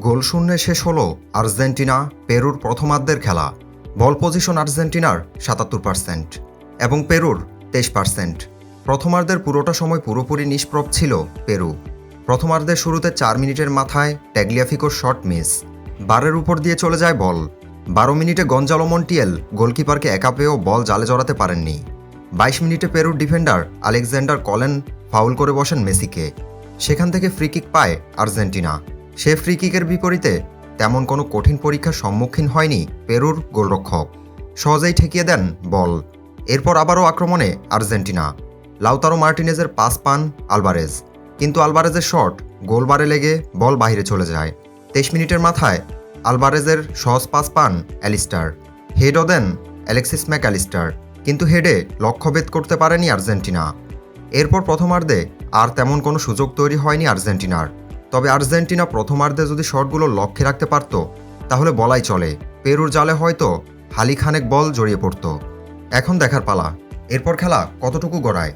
গোল শূন্যে শেষ হলো আর্জেন্টিনা, পেরুর প্রথমার্ধের খেলা। বল পজিশন আর্জেন্টিনার সাতাত্তর পার্সেন্ট এবং পেরুর তেইশ পার্সেন্ট প্রথমার্ধের পুরোটা সময় পুরোপুরি নিষ্প্রভ ছিল পেরু। প্রথমার্ধের শুরুতে চার মিনিটের মাথায় ট্যাগলিয়াফিকোর শট মিস। বারের উপর দিয়ে চলে যায় বল। বারো মিনিটে গঞ্জালো মন্টিয়েল গোলকিপারকে একা পেয়েও বল জালে জড়াতে পারেননি। বাইশ মিনিটে পেরুর ডিফেন্ডার আলেকজান্ডার কলেন ফাউল করে বসেন মেসিকে। সেখান থেকে ফ্রি কিক পায় আর্জেন্টিনা। সে ফ্রি কিকের বিপরীতে তেমন কোনো কঠিন পরীক্ষার সম্মুখীন হয়নি পেরুর গোলরক্ষক। সহজেই ঠেকিয়ে দেন বল। এরপর আবারও আক্রমণে আর্জেন্টিনা। লাউতারো মার্টিনেজের পাস পান আলবারেজ। কিন্তু আলবারেজের শট গোলবারে লেগে বল বাইরে চলে যায়। তেইশ মিনিটের মাথায় আলবারেজের সহজ পাস পান অ্যালিস্টার। হেডও দেন অ্যালেক্সিস ম্যাক অ্যালিস্টার কিন্তু হেডে লক্ষ্যভেদ করতে পারেনি আর্জেন্টিনা। এরপর প্রথমার্ধে আর তেমন কোনো সুযোগ তৈরি হয়নি আর্জেন্টিনার। তবে আর্জেন্টিনা প্রথমার্ধে যদি শটগুলো লক্ষ্যে রাখতে পারত, তাহলে বলাই চলে, পেরুর জালে হয়তো হালিখানেক বল জড়িয়ে পড়ত। এখন দেখার পালা। এরপর খেলা কতটুকু গড়ায়?